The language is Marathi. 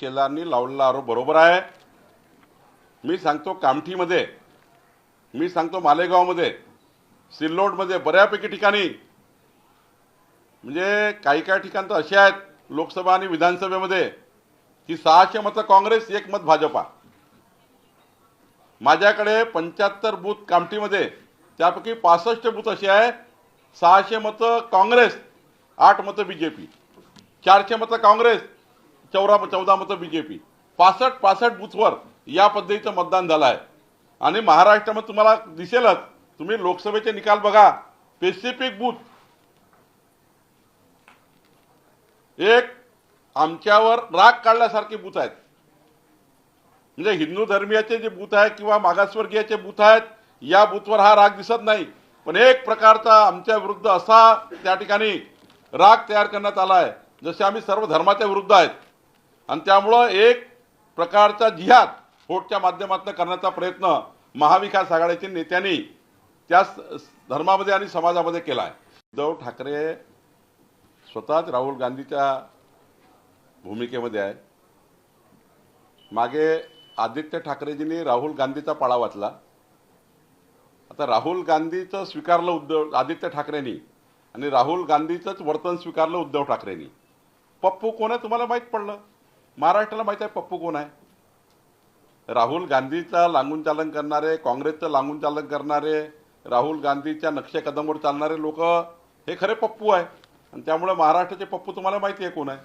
शेलारनी लावलेला आरोप बरोबर आहे. मी सांगतो कामठीमध्ये मी सांगतो मालेगावमध्ये सिल्लोडमध्ये बऱ्यापैकी ठिकाणी म्हणजे काही काही ठिकाण तर असे आहेत लोकसभा आणि विधानसभेमध्ये की सहाशे मतं काँग्रेस एक मत भाजपा. माझ्याकडे पंच्याहत्तर बूथ कामठीमध्ये त्यापैकी पासष्ट बूथ असे आहे सहाशे मतं काँग्रेस आठ मतं बी जे पी चारशे मतं काँग्रेस चौरा चौदा मतं बी जे पी पासष्ट पासष्ट बूथवर या पद्धतीचं मतदान झालं आहे आणि महाराष्ट्रामध्ये तुम्हाला दिसेलच तुम्ही लोकसभेचे निकाल बघा. स्पेसिफिक बूथ एक आमच्यावर राग काढल्यासारखे बूथ आहेत. म्हणजे हिंदू धर्मीयाचे जे बूथ आहेत किंवा मागासवर्गीयाचे बूथ आहेत या बूथवर हा राग दिसत नाही. पण एक प्रकारचा आमच्या विरुद्ध असा त्या ठिकाणी राग तयार करण्यात आला आहे जसे आम्ही सर्व धर्माच्या विरुद्ध आहेत. आणि त्यामुळं एक प्रकारचा जिहाद फोटच्या माध्यमातून करण्याचा प्रयत्न महाविकास आघाडीच्या नेत्यांनी त्या धर्मामध्ये आणि समाजामध्ये केला आहे उद्धव ठाकरे स्वतःच राहुल गांधीच्या भूमिकेमध्ये आहे. मागे आदित्य ठाकरेजींनी राहुल गांधीचा पाळा वाचला. आता राहुल गांधीचं स्वीकारलं उद्धव आदित्य ठाकरेंनी आणि राहुल गांधीचंच वर्तन स्वीकारलं उद्धव ठाकरेंनी. पप्पू कोण आहे तुम्हाला माहीत पडलं? महाराष्ट्राला माहीत आहे पप्पू कोण आहे? राहुल गांधीचा लागून चालन करणारे काँग्रेसचं लागून चालन करणारे राहुल गांधीच्या नक्षे कदमवर चालणारे लोक हे खरे पप्पू आहे. आणि त्यामुळे महाराष्ट्राचे पप्पू तुम्हाला माहिती आहे कोण आहे?